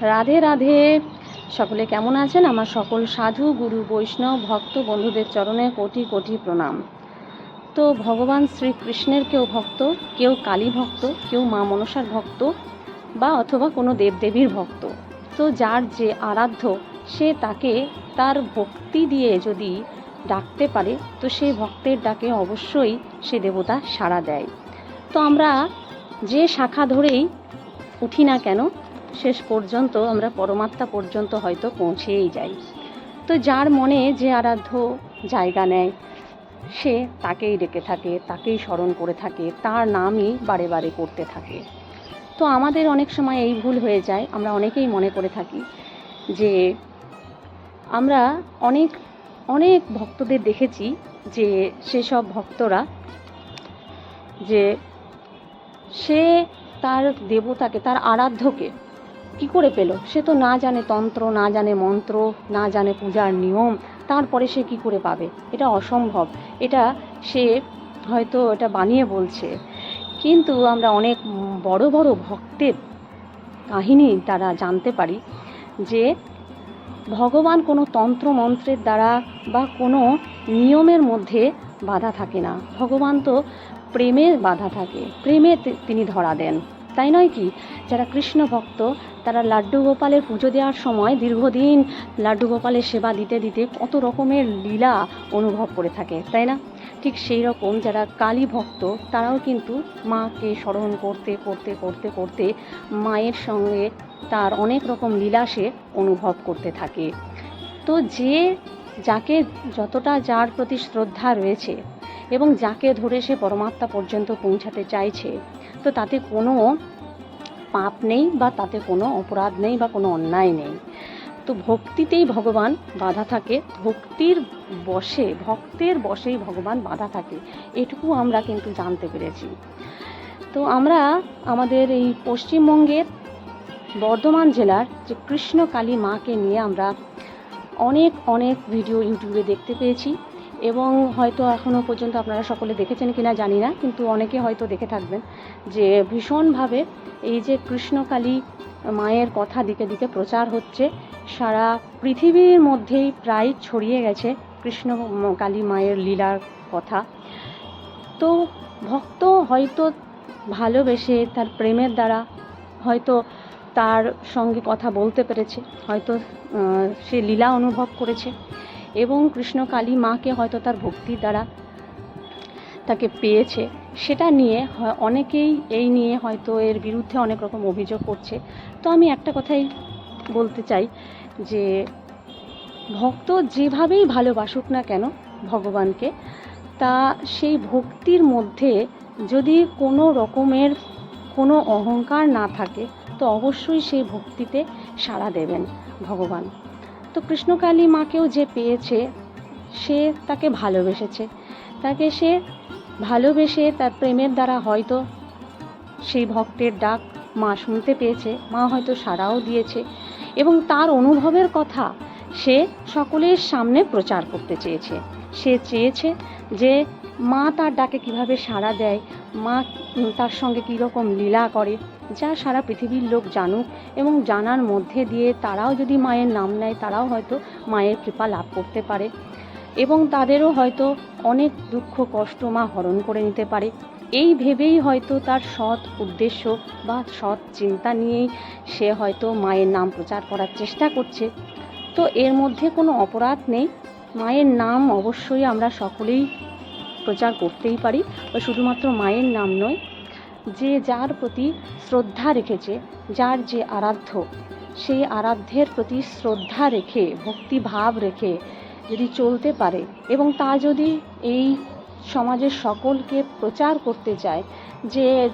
রাধে রাধে। সকলে কেমন আছেন? আমার সকল সাধু, গুরু, বৈষ্ণব, ভক্ত বন্ধুদের চরণে কোটি কোটি প্রণাম। তো ভগবান শ্রীকৃষ্ণের কেউ ভক্ত, কেউ কালী ভক্ত, কেউ মা মনসার ভক্ত বা অথবা কোনো দেবদেবীর ভক্ত। তো যার যে আরাধ্য, সে তাকে তার ভক্তি দিয়ে যদি ডাকতে পারে, তো সেই ভক্তের ডাকে অবশ্যই সে দেবতা সাড়া দেয়। তো আমরা যে শাখা ধরেই উঠি না কেন শেষ পর্যন্ত আমরা পরমাত্মা পর্যন্ত হয়তো পৌঁছেই যাই। তো যার মনে যে আরাধ্য জায়গা নেয়, সে তাকেই ডেকে থাকে, তাকেই স্মরণ করে থাকে, তার নামই বারে বারে করতে থাকে। তো আমাদের অনেক সময় এই ভুল হয়ে যায়, আমরা অনেকেই মনে করে থাকি যে আমরা অনেক অনেক ভক্তদের দেখেছি যে সেসব ভক্তরা যে সে তার দেবতাকে, তার আরাধ্যকে কি করে পেল? সে তো না জানে তন্ত্র, না জানে মন্ত্র, না জানে পূজার নিয়ম। তারপরে সে কি করে পাবে? এটা অসম্ভব। এটা সে হয়তো এটা বানিয়ে বলছে। কিন্তু আমরা অনেক বড় বড় ভক্তের কাহিনী তারা জানতে পারি যে ভগবান কোনো তন্ত্র মন্ত্রের দ্বারা বা কোনো নিয়মের মধ্যে বাধা থাকে না। ভগবান তো প্রেমের বাধা থাকে। প্রেমে তিনি ধরা দেন। তাই নয় কি? যারা কৃষ্ণ ভক্ত, তারা লাড্ডু গোপালের পুজো দেওয়ার সময় দীর্ঘদিন লাড্ডু গোপালের সেবা দিতে দিতে কত রকমের লীলা অনুভব করে থাকে, তাই না? ঠিক সেই রকম যারা কালী ভক্ত, তারাও কিন্তু মাকে স্মরণ করতে করতে করতে করতে মায়ের সঙ্গে তার অনেক রকম লীলা সে অনুভব করতে থাকে। তো যে যাকে যতটা যার প্রতি শ্রদ্ধা রয়েছে এবং যাকে ধরে সে পরমাত্মা পর্যন্ত পৌঁছাতে চাইছে তো তাতে কোনো পাপ নেই বা তাতে কোনো অপরাধ নেই বা কোনো অন্যায় নেই। তো ভক্তিতেই ভগবান বাধা থাকে, ভক্তির বশে, ভক্তের বশেই ভগবান বাধা থাকে, এটুকু আমরা কিন্তু জানতে পেরেছি। তো আমরা আমাদের এই পশ্চিমবঙ্গের বর্ধমান জেলার যে কৃষ্ণকালী মাকে নিয়ে আমরা অনেক অনেক ভিডিও ইউটিউবে দেখতে পেয়েছি। এবং হয়তো এখনও পর্যন্ত আপনারা সকলে দেখেছেন কিনা জানি না, কিন্তু অনেকে হয়তো দেখে থাকবেন যে ভীষণভাবে এই যে কৃষ্ণকালী মায়ের কথা দিকে দিকে প্রচার হচ্ছে, সারা পৃথিবীর মধ্যেই প্রায় ছড়িয়ে গেছে কৃষ্ণ কালী মায়ের লীলার কথা। তো ভক্ত হয়তো ভালোবেসে তার প্রেমের দ্বারা হয়তো তার সঙ্গে কথা বলতে পেরেছে, হয়তো সে লীলা অনুভব করেছে। এবং কৃষ্ণ কালী মাকে হয়তো তার ভক্তির দ্বারা তাকে পেয়েছে, সেটা নিয়ে অনেকেই এই নিয়ে হয়তো এর বিরুদ্ধে অনেক রকম অভিযোগ করছে। তো আমি একটা কথাই বলতে চাই যে, ভক্ত যেভাবেই ভালোবাসুক না কেন ভগবানকে, তা সেই ভক্তির মধ্যে যদি কোনো রকমের কোনো অহংকার না থাকে, তো অবশ্যই সেই ভক্তিতে সাড়া দেবেন ভগবান। তো কৃষ্ণকালী মাকেও যে পেয়েছে, সে তাকে ভালোবেসেছে। তাকে সে ভালোবেসে তার প্রেমের দ্বারা হয়তো সেই ভক্তের ডাক মা শুনতে পেয়েছে, মা হয়তো সাড়াও দিয়েছে এবং তার অনুভবের কথা সে সকলের সামনে প্রচার করতে চেয়েছে। সে চেয়েছে যে মা তার ডাকে কীভাবে সাড়া দেয়, মা তার সঙ্গে কীরকম লীলা করে যা সারা পৃথিবীর লোক জানুক এবং জানার মধ্যে দিয়ে তারাও যদি মায়ের নাম নেয়, তারাও হয়তো মায়ের কৃপা লাভ করতে পারে এবং তাদেরও হয়তো অনেক দুঃখ, কষ্ট মা হরণ করে নিতে পারে। এই ভেবেই হয়তো তার সৎ উদ্দেশ্য বা সৎ চিন্তা নিয়েই সে হয়তো মায়ের নাম প্রচার করার চেষ্টা করছে। তো এর মধ্যে কোনো অপরাধ নেই। মায়ের নাম অবশ্যই আমরা সকলেই প্রচার করতেই পারি, বা শুধুমাত্র মায়ের নাম নয় যে যার প্রতি শ্রদ্ধা রেখেছে, যার যে আরাধ্য সেই আরাধ্যের প্রতি শ্রদ্ধা রেখে, ভক্তিভাব রেখে যদি চলতে পারে এবং তা যদি এই সমাজের সকলকে প্রচার করতে চায় যে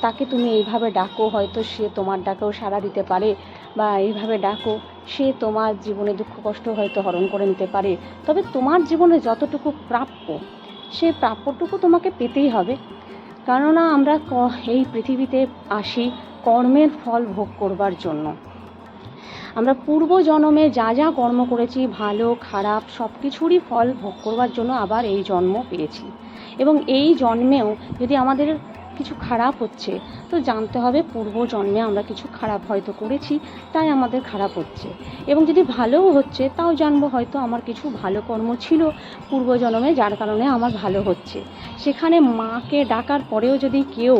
তাকে তুমি এইভাবে ডাকো, হয়তো সে তোমার ডাকেও সাড়া দিতে পারে বা এইভাবে ডাকো, সে তোমার জীবনে দুঃখ কষ্ট হয়তো হরণ করে নিতে পারে। তবে তোমার জীবনে যতটুকু প্রাপ্য, সে প্রাপ্যটুকু তোমাকে পেতেই হবে। কেননা আমরা এই পৃথিবীতে আসি কর্মের ফল ভোগ করবার জন্য। আমরা পূর্ব জন্মে যা যা কর্ম করেছি, ভালো, খারাপ সব কিছুরই ফল ভোগ করবার জন্য আবার এই জন্ম পেয়েছি। এবং এই জন্মেও যদি আমাদের কিছু খারাপ হচ্ছে, তো জানতে হবে পূর্ব জন্মে আমরা কিছু খারাপ হয়তো করেছি, তাই আমাদের খারাপ হচ্ছে। এবং যদি ভালোও হচ্ছে, তাও জানব হয়তো আমার কিছু ভালো কর্ম ছিল পূর্বজন্মে যার কারণে আমার ভালো হচ্ছে। সেখানে মাকে ডাকার পরেও যদি কেউ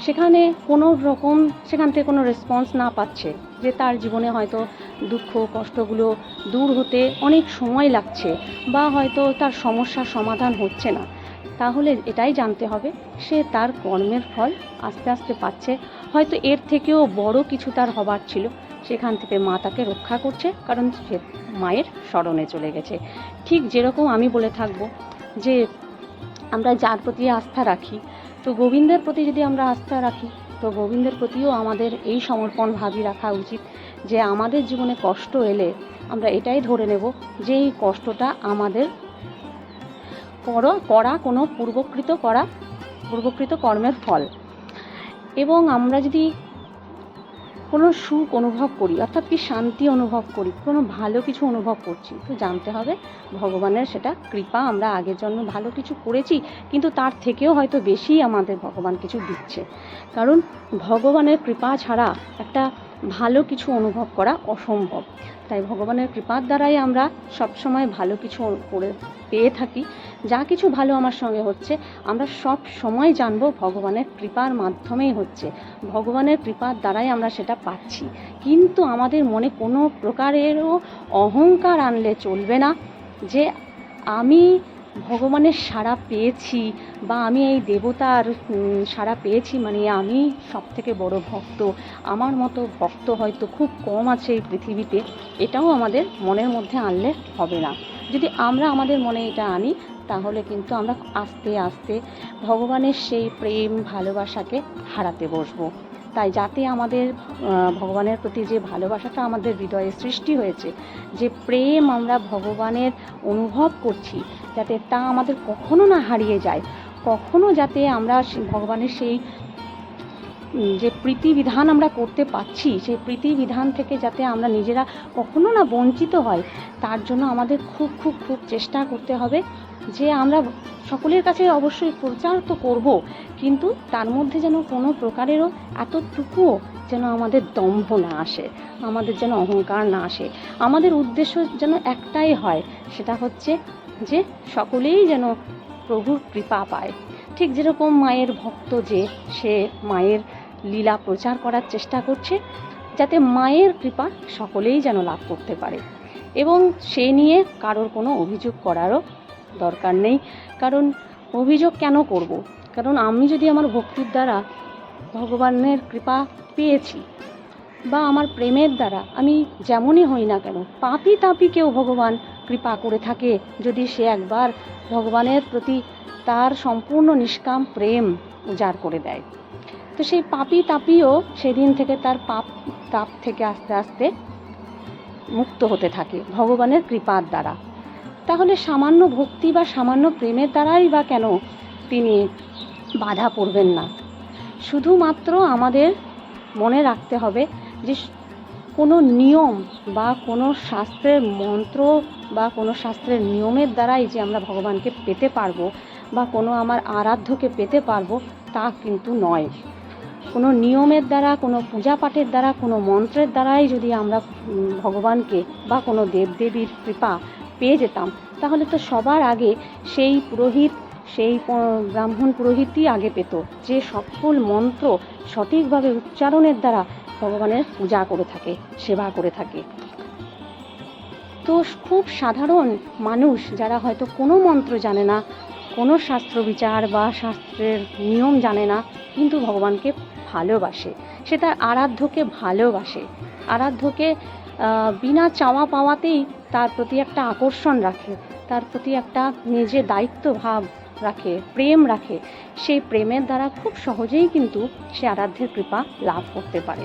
সেখানে কোনো রকম, সেখান থেকে কোনো রেসপন্স না পাচ্ছে, যে তার জীবনে হয়তো দুঃখ, কষ্টগুলো দূর হতে অনেক সময় লাগছে, বা হয়তো তার সমস্যার সমাধান হচ্ছে না তাহলে এটাই জানতে হবে, সে তার কর্মের ফল আস্তে আস্তে পাচ্ছে। হয়তো এর থেকেও বড় কিছু তার হবার ছিল। সেখান থেকে মা তাকে রক্ষা করছে, কারণ সে মায়ের স্মরণে চলে গেছে। ঠিক যেরকম আমি বলে থাকব যে আমরা যার প্রতি আস্থা রাখি, তো গোবিন্দের প্রতি যদি আমরা আস্থা রাখি, তো গোবিন্দের প্রতিও আমাদের এই সমর্পণ ভাবই রাখা উচিত যে আমাদের জীবনে কষ্ট এলে আমরা এটাই ধরে নেব যে এই কষ্টটা আমাদের কর করা, কোনো পূর্বকৃত করা, পূর্বকৃত কর্মের ফল। এবং আমরা যদি কোনো সুখ অনুভব করি, অর্থাৎ কি শান্তি অনুভব করি, কোনো ভালো কিছু অনুভব করছি, তো জানতে হবে ভগবানের সেটা কৃপা, আমরা আগের জন্য ভালো কিছু করেছি, কিন্তু তার থেকেও হয়তো বেশি আমাদের ভগবান কিছু দিচ্ছে। কারণ ভগবানের কৃপা ছাড়া একটা ভালো কিছু অনুভব করা অসম্ভব। তাই ভগবানের কৃপার দ্বারাই আমরা সবসময় ভালো কিছু করে পেয়ে থাকি। যা কিছু ভালো আমার সঙ্গে হচ্ছে, আমরা সব সময় জানব ভগবানের কৃপার মাধ্যমেই হচ্ছে। ভগবানের কৃপার দ্বারাই আমরা সেটা পাচ্ছি। কিন্তু আমাদের মনে কোনো প্রকারেরও অহংকার আনলে চলবে না যে আমি ভগবানের সাড়া পেয়েছি বা আমি এই দেবতার সাড়া পেয়েছি মানে আমি সব থেকে বড় ভক্ত। আমার মতো ভক্ত হয়তো খুব কম আছে এই পৃথিবীতে, এটাও আমাদের মনের মধ্যে আনলে হবে না। যদি আমরা আমাদের মনে এটা আনি, তাহলে কিন্তু আমরা আস্তে আস্তে ভগবানের সেই প্রেম, ভালোবাসাকে হারাতে বসবো। তাই যাতে আমাদের ভগবানের প্রতি যে ভালোবাসাটা আমাদের হৃদয়ে সৃষ্টি হয়েছে, যে প্রেম আমরা ভগবানের অনুভব করছি, যাতে তা আমাদের কখনো না হারিয়ে যায়, কখনো যাতে আমরা ভগবানের সেই যে প্রীতিবিধান আমরা করতে পারছি, সেই প্রীতিবিধান থেকে যাতে আমরা নিজেরা কখনো না বঞ্চিত হয়, তার জন্য আমাদের খুব খুব খুব চেষ্টা করতে হবে। যে আমরা সকলের কাছে অবশ্যই প্রচার তো করব, কিন্তু তার মধ্যে যেন কোনো প্রকারেরও এতটুকুও যেন আমাদের দম্ভ না আসে, আমাদের যেন অহংকার না আসে। আমাদের উদ্দেশ্য যেন একটাই হয়, সেটা হচ্ছে যে সকলেই যেন প্রভুর কৃপা পায়। ঠিক যেরকম মায়ের ভক্ত যে, সে মায়ের লীলা প্রচার করার চেষ্টা করছে, যাতে মায়ের কৃপা সকলেই যেন লাভ করতে পারে। এবং সে নিয়ে কারোর কোনো অভিযোগ করারও দরকার নেই। কারণ অভিযোগ কেন করব? কারণ আমি যদি আমার ভক্তির দ্বারা ভগবানের কৃপা পেয়েছি বা আমার প্রেমের দ্বারা আমি যেমনই হই না কেন, পাপি তাপিকেও ভগবান কৃপা করে থাকে যদি সে একবার ভগবানের প্রতি তার সম্পূর্ণ নিষ্কাম প্রেম উজাড় করে দেয়। তো সেই পাপি তাপিও সেদিন থেকে তার পাপ, তাপ থেকে আস্তে আস্তে মুক্ত হতে থাকে ভগবানের কৃপার দ্বারা। তাহলে সামান্য ভক্তি বা সামান্য প্রেমের দ্বারাই বা কেন তিনি বাধা পড়বেন না? শুধুমাত্র আমাদের মনে রাখতে হবে যে কোনো নিয়ম বা কোনো শাস্ত্রের মন্ত্র বা কোনো শাস্ত্রের নিয়মের দ্বারাই যে আমরা ভগবানকে পেতে পারব বা কোনো আমার আরাধ্যকে পেতে পারব তা কিন্তু নয়। কোনো নিয়মের দ্বারা, কোনো পূজা পাঠের দ্বারা, কোনো মন্ত্রের দ্বারাই যদি আমরা ভগবানকে বা কোনো দেবদেবীর কৃপা পেয়ে যেতাম। তাহলে তো সবার আগে সেই পুরোহিত, সেই ব্রাহ্মণ পুরোহিতই আগে পেত, যে সকল মন্ত্র সঠিকভাবে উচ্চারণের দ্বারা ভগবানের পূজা করে থাকে, সেবা করে থাকে। তো খুব সাধারণ মানুষ যারা হয়তো কোনো মন্ত্র জানে না, কোনো শাস্ত্র বিচার বা শাস্ত্রের নিয়ম জানে না, কিন্তু ভগবানকে ভালোবাসে। সে তার আরাধ্যকে ভালোবাসে। আরাধ্যকে বিনা চাওয়া পাওয়াতেই তার প্রতি একটা আকর্ষণ রাখে, তার প্রতি একটা নিজের দায়িত্ব ভাব রাখে, প্রেম রাখে। সেই প্রেমের দ্বারা খুব সহজেই কিন্তু সে আরাধ্যের কৃপা লাভ করতে পারে।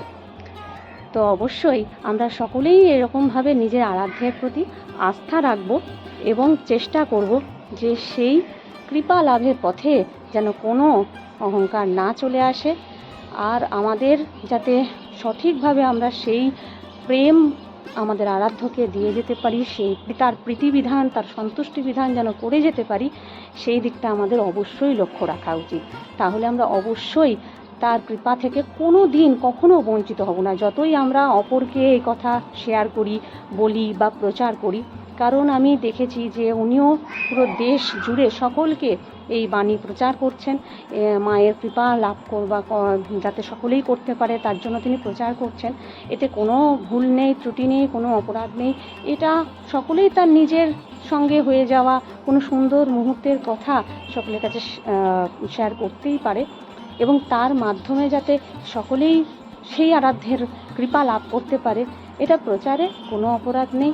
তো অবশ্যই আমরা সকলেই এরকমভাবে নিজের আরাধ্যের প্রতি আস্থা রাখব এবং চেষ্টা করব যে সেই কৃপা লাভের পথে যেন কোনো অহংকার না চলে আসে আর আমাদের যাতে সঠিকভাবে আমরা সেই প্রেম আমাদের আরাধ্যকে দিয়ে যেতে পারি, সেই তার প্রীতিবিধান, তার সন্তুষ্টি বিধান যেন করে যেতে পারি, সেই দিকটা আমাদের অবশ্যই লক্ষ্য রাখা উচিত। তাহলে আমরা অবশ্যই তার কৃপা থেকে কোনো দিন কখনো বঞ্চিত হব না। যতই আমরা অপরকে এই কথা শেয়ার করি, বলি বা প্রচার করি, কারণ আমি দেখেছি যে উনিও পুরো দেশ জুড়ে সকলকে এই বাণী প্রচার করছেন। মায়ের কৃপা লাভ করবা যাতে সকলেই করতে পারে, তার জন্য তিনি প্রচার করছেন। এতে কোনো ভুল নেই, ত্রুটি নেই, কোনো অপরাধ নেই। এটা সকলেই তার নিজের সঙ্গে হয়ে যাওয়া, কোনো সুন্দর মুহূর্তের কথা সকলের কাছে শেয়ার করতেই পারে। এবং তার মাধ্যমে যাতে সকলেই সেই আরাধ্যের কৃপা লাভ করতে পারে, এটা প্রচারে কোনো অপরাধ নেই।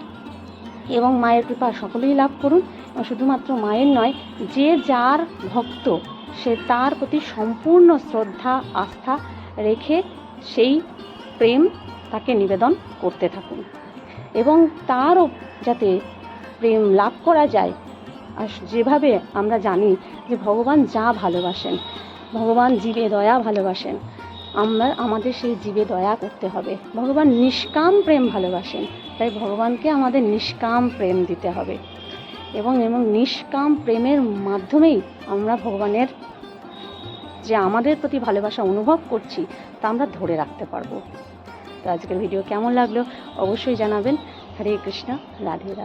এবং মায়ের কৃপা সকলেই লাভ করুন। শুধুমাত্র মায়ের নয়, যে যার ভক্ত, সে তার প্রতি সম্পূর্ণ শ্রদ্ধা, আস্থা রেখে সেই প্রেম তাকে নিবেদন করতে থাকুন। এবং তারও যাতে প্রেম লাভ করা যায়, আর যেভাবে আমরা জানি যে ভগবান যা ভালোবাসেন, ভগবান জীবে দয়া ভালোবাসেন, আমরা, আমাদের সেই জীবে দয়া করতে হবে। ভগবান নিষ্কাম প্রেম ভালোবাসেন, তাই ভগবানকে আমাদের নিষ্কাম প্রেম দিতে হবে। এবং এবং নিষ্কাম প্রেমের মাধ্যমেই আমরা ভগবানের যে আমাদের প্রতি ভালোবাসা অনুভব করছি, তা আমরা ধরে রাখতে পারব। তো আজকের ভিডিও কেমন লাগল? অবশ্যই জানাবেন। হরে কৃষ্ণ, রাধে রাধে।